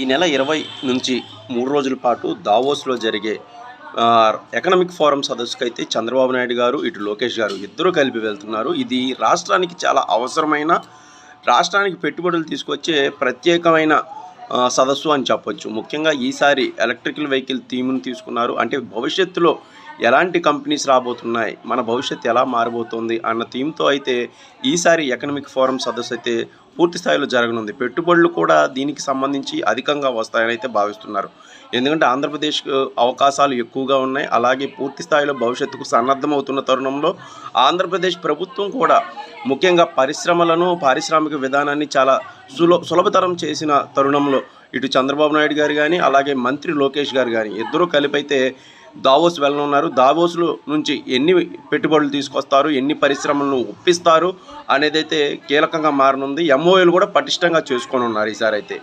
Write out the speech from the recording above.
ఈ నెల ఇరవై నుంచి మూడు రోజుల పాటు దావోస్లో జరిగే ఎకనామిక్ ఫోరం సదస్సుకు అయితే చంద్రబాబు నాయుడు గారు ఇటు లోకేష్ గారు ఇద్దరు కలిపి వెళ్తున్నారు. ఇది రాష్ట్రానికి చాలా అవసరమైన రాష్ట్రానికి పెట్టుబడులు తీసుకొచ్చే ప్రత్యేకమైన సదస్సు అని చెప్పొచ్చు. ముఖ్యంగా ఈసారి ఎలక్ట్రికల్ వెహికల్ థీమ్ను తీసుకున్నారు. అంటే భవిష్యత్తులో ఎలాంటి కంపెనీస్ రాబోతున్నాయి మన భవిష్యత్తు ఎలా మారబోతోంది అన్న థీమ్తో అయితే ఈసారి ఎకనామిక్ ఫోరం సదస్సు అయితే పూర్తి స్థాయిలో జరగనుంది. పెట్టుబడులు కూడా దీనికి సంబంధించి అధికంగా వస్తాయని అయితే భావిస్తున్నారు. ఎందుకంటే ఆంధ్రప్రదేశ్కు అవకాశాలు ఎక్కువగా ఉన్నాయి. అలాగే పూర్తి స్థాయిలో భవిష్యత్తుకు సన్నద్ధమవుతున్న తరుణంలో ఆంధ్రప్రదేశ్ ప్రభుత్వం కూడా ముఖ్యంగా పరిశ్రమలను పారిశ్రామిక విధానాన్ని చాలా సుల సులభతరం చేసిన తరుణంలో ఇటు చంద్రబాబు నాయుడు గారు కానీ అలాగే మంత్రి లోకేష్ గారు కానీ ఇద్దరూ కలిపైతే దావోస్ వెళ్ళనున్నారు. దావోస్లో నుంచి ఎన్ని పెట్టుబడులు తీసుకొస్తారు ఎన్ని పరిశ్రమలను ఒప్పిస్తారు అనేది అయితే కీలకంగా మారనుంది. ఎంఓఏలు కూడా పటిష్టంగా చేసుకొని ఉన్నారు ఈసారి అయితే